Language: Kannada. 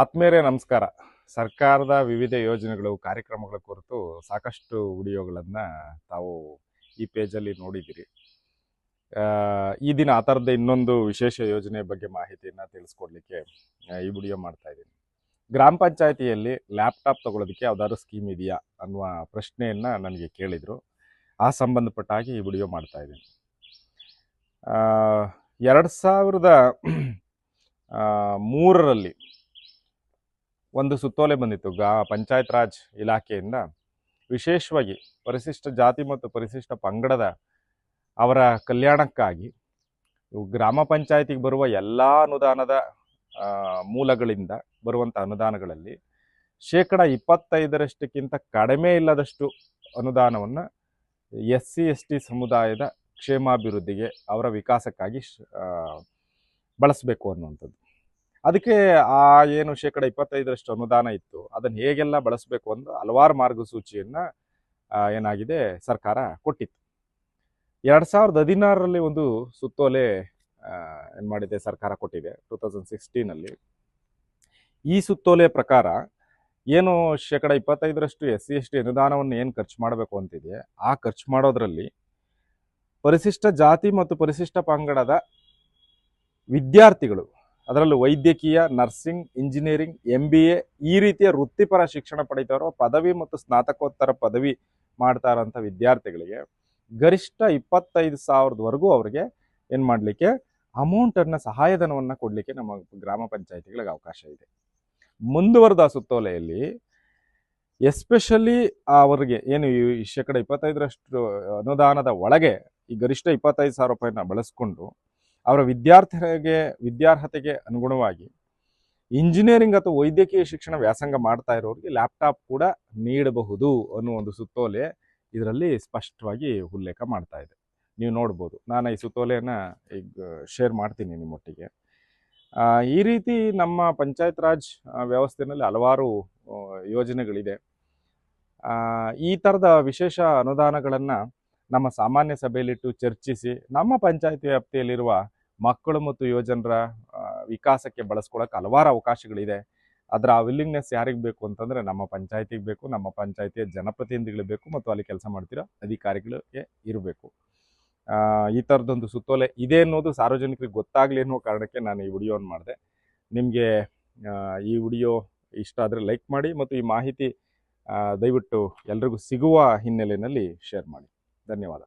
ಆತ್ಮೇರೆ ನಮಸ್ಕಾರ. ಸರ್ಕಾರದ ವಿವಿಧ ಯೋಜನೆಗಳು, ಕಾರ್ಯಕ್ರಮಗಳ ಕುರಿತು ಸಾಕಷ್ಟು ವಿಡಿಯೋಗಳನ್ನು ತಾವು ಈ ಪೇಜಲ್ಲಿ ನೋಡಿದ್ದೀರಿ ಈ ದಿನ ಆ ಥರದ ಇನ್ನೊಂದು ವಿಶೇಷ ಯೋಜನೆ ಬಗ್ಗೆ ಮಾಹಿತಿಯನ್ನು ತಿಳಿಸ್ಕೊಡ್ಲಿಕ್ಕೆ ಈ ವಿಡಿಯೋ ಮಾಡ್ತಾ ಇದ್ದೀನಿ. ಗ್ರಾಮ ಪಂಚಾಯತಿಯಲ್ಲಿ ಲ್ಯಾಪ್ಟಾಪ್ ತಗೊಳ್ಳೋದಕ್ಕೆ ಯಾವ್ದಾದ್ರು ಸ್ಕೀಮ್ ಇದೆಯಾ ಅನ್ನುವ ಪ್ರಶ್ನೆಯನ್ನು ನನಗೆ ಕೇಳಿದರು. ಆ ಸಂಬಂಧಪಟ್ಟ ಹಾಗೆ ಈ ವಿಡಿಯೋ ಮಾಡ್ತಾ ಇದ್ದೀನಿ. ಎರಡು ಸಾವಿರದ ಮೂರರಲ್ಲಿ ಒಂದು ಸುತ್ತೋಲೆ ಬಂದಿತ್ತು. ಗಾ, ಪಂಚಾಯತ್ ರಾಜ್ ಇಲಾಖೆಯಿಂದ ವಿಶೇಷವಾಗಿ ಪರಿಶಿಷ್ಟ ಜಾತಿ ಮತ್ತು ಪರಿಶಿಷ್ಟ ಪಂಗಡದ ಅವರ ಕಲ್ಯಾಣಕ್ಕಾಗಿ ಗ್ರಾಮ ಪಂಚಾಯತಿಗೆ ಬರುವ ಎಲ್ಲ ಅನುದಾನದ ಮೂಲಗಳಿಂದ ಬರುವಂಥ ಅನುದಾನಗಳಲ್ಲಿ ಶೇಕಡ ಇಪ್ಪತ್ತೈದರಷ್ಟಕ್ಕಿಂತ ಕಡಿಮೆ ಇಲ್ಲದಷ್ಟು ಅನುದಾನವನ್ನು ಎಸ್ ಸಿ ಎಸ್ ಟಿ ಸಮುದಾಯದ ಕ್ಷೇಮಾಭಿವೃದ್ಧಿಗೆ ಅವರ ವಿಕಾಸಕ್ಕಾಗಿ ಬಳಸಬೇಕು ಅನ್ನುವಂಥದ್ದು. ಅದಕ್ಕೆ ಆ ಏನು ಶೇಕಡ ಇಪ್ಪತ್ತೈದರಷ್ಟು ಅನುದಾನ ಇತ್ತು. ಅದನ್ನು ಹೇಗೆಲ್ಲ ಬಳಸಬೇಕು ಅಂತ ಹಲವಾರು ಮಾರ್ಗಸೂಚಿಯನ್ನು ಏನಾಗಿದೆ ಸರ್ಕಾರ ಕೊಟ್ಟಿತ್ತು. ಎರಡು ಸಾವಿರದ ಹದಿನಾರರಲ್ಲಿ ಒಂದು ಸುತ್ತೋಲೆ ಏನು ಮಾಡಿದೆ ಸರ್ಕಾರ ಕೊಟ್ಟಿದೆ, ಟೂ ತೌಸಂಡ್ ಸಿಕ್ಸ್ಟೀನಲ್ಲಿ. ಈ ಸುತ್ತೋಲೆ ಪ್ರಕಾರ ಏನು ಶೇಕಡ ಇಪ್ಪತ್ತೈದರಷ್ಟು ಎಸ್ ಸಿ ಎಸ್ ಟಿ ಅನುದಾನವನ್ನು ಏನು ಖರ್ಚು ಮಾಡಬೇಕು ಅಂತಿದೆ, ಆ ಖರ್ಚು ಮಾಡೋದರಲ್ಲಿ ಪರಿಶಿಷ್ಟ ಜಾತಿ ಮತ್ತು ಪರಿಶಿಷ್ಟ ಪಂಗಡದ ವಿದ್ಯಾರ್ಥಿಗಳು ಅದರಲ್ಲೂ ವೈದ್ಯಕೀಯ, nursing, engineering M B A ಈ ರೀತಿಯ ವೃತ್ತಿಪರ ಶಿಕ್ಷಣ ಪಡಿತಾ ಪದವಿ ಮತ್ತು ಸ್ನಾತಕೋತ್ತರ ಪದವಿ ಮಾಡ್ತಾ ಇರೋಂಥ ವಿದ್ಯಾರ್ಥಿಗಳಿಗೆ ಗರಿಷ್ಠ ಇಪ್ಪತ್ತೈದು ಸಾವಿರದವರೆಗೂ ಅವರಿಗೆ ಏನು ಮಾಡಲಿಕ್ಕೆ ಅಮೌಂಟನ್ನು ಸಹಾಯಧನವನ್ನು ಕೊಡಲಿಕ್ಕೆ ನಮ್ಮ ಗ್ರಾಮ ಪಂಚಾಯತಿಗಳಿಗೆ ಅವಕಾಶ ಇದೆ. ಮುಂದುವರೆದ ಸುತ್ತೋಲೆಯಲ್ಲಿ ಎಸ್ಪೆಷಲಿ ಅವರಿಗೆ ಏನು ಈ ಶೇಕಡ ಇಪ್ಪತ್ತೈದರಷ್ಟು ಅನುದಾನದ ಒಳಗೆ ಈ ಗರಿಷ್ಠ ಇಪ್ಪತ್ತೈದು ಸಾವಿರ ರೂಪಾಯಿನ ಬಳಸ್ಕೊಂಡು ಅವರ ವಿದ್ಯಾರ್ಥಿಗಳಿಗೆ, ವಿದ್ಯಾರ್ಹತೆಗೆ ಅನುಗುಣವಾಗಿ ಇಂಜಿನಿಯರಿಂಗ್ ಅಥವಾ ವೈದ್ಯಕೀಯ ಶಿಕ್ಷಣ ವ್ಯಾಸಂಗ ಮಾಡ್ತಾ ಇರೋರಿಗೆ ಲ್ಯಾಪ್ಟಾಪ್ ಕೂಡ ನೀಡಬಹುದು ಅನ್ನೋ ಒಂದು ಸುತ್ತೋಲೆ ಇದರಲ್ಲಿ ಸ್ಪಷ್ಟವಾಗಿ ಉಲ್ಲೇಖ ಮಾಡ್ತಾ ಇದೆ. ನೀವು ನೋಡ್ಬೋದು. ನಾನು ಈ ಸುತ್ತೋಲೆಯನ್ನು ಈಗ ಶೇರ್ ಮಾಡ್ತೀನಿ ನಿಮ್ಮೊಟ್ಟಿಗೆ. ಈ ರೀತಿ ನಮ್ಮ ಪಂಚಾಯತ್ ರಾಜ್ ವ್ಯವಸ್ಥೆಯಲ್ಲಿ ಹಲವಾರು ಯೋಜನೆಗಳಿದೆ. ಈ ಥರದ ವಿಶೇಷ ಅನುದಾನಗಳನ್ನು ನಮ್ಮ ಸಾಮಾನ್ಯ ಸಭೆಯಲ್ಲಿಟ್ಟು ಚರ್ಚಿಸಿ ನಮ್ಮ ಪಂಚಾಯತಿ ವ್ಯಾಪ್ತಿಯಲ್ಲಿರುವ ಮಕ್ಕಳು ಮತ್ತು ಯುವಜನರ ವಿಕಾಸಕ್ಕೆ ಬಳಸ್ಕೊಳಕ್ಕೆ ಹಲವಾರು ಅವಕಾಶಗಳಿದೆ. ಅದರ ಆ ವಿಲ್ಲಿಂಗ್ನೆಸ್ ಯಾರಿಗೆ ಬೇಕು ಅಂತಂದರೆ ನಮ್ಮ ಪಂಚಾಯತಿಗೆ ಬೇಕು, ನಮ್ಮ ಪಂಚಾಯತಿಯ ಜನಪ್ರತಿನಿಧಿಗಳು ಬೇಕು ಮತ್ತು ಅಲ್ಲಿ ಕೆಲಸ ಮಾಡ್ತಿರೋ ಅಧಿಕಾರಿಗಳಿಗೆ ಇರಬೇಕು. ಈ ಥರದೊಂದು ಸುತ್ತೋಲೆ ಇದೆ ಅನ್ನೋದು ಸಾರ್ವಜನಿಕರಿಗೆ ಗೊತ್ತಾಗಲಿ ಅನ್ನೋ ಕಾರಣಕ್ಕೆ ನಾನು ಈ ವಿಡಿಯೋನ ಮಾಡಿದೆ. ನಿಮಗೆ ಈ ವಿಡಿಯೋ ಇಷ್ಟ ಆದರೆ ಲೈಕ್ ಮಾಡಿ ಮತ್ತು ಈ ಮಾಹಿತಿ ದಯವಿಟ್ಟು ಎಲ್ರಿಗೂ ಸಿಗುವ ಹಿನ್ನೆಲೆಯಲ್ಲಿ ಶೇರ್ ಮಾಡಿ. ధన్యవాదాలు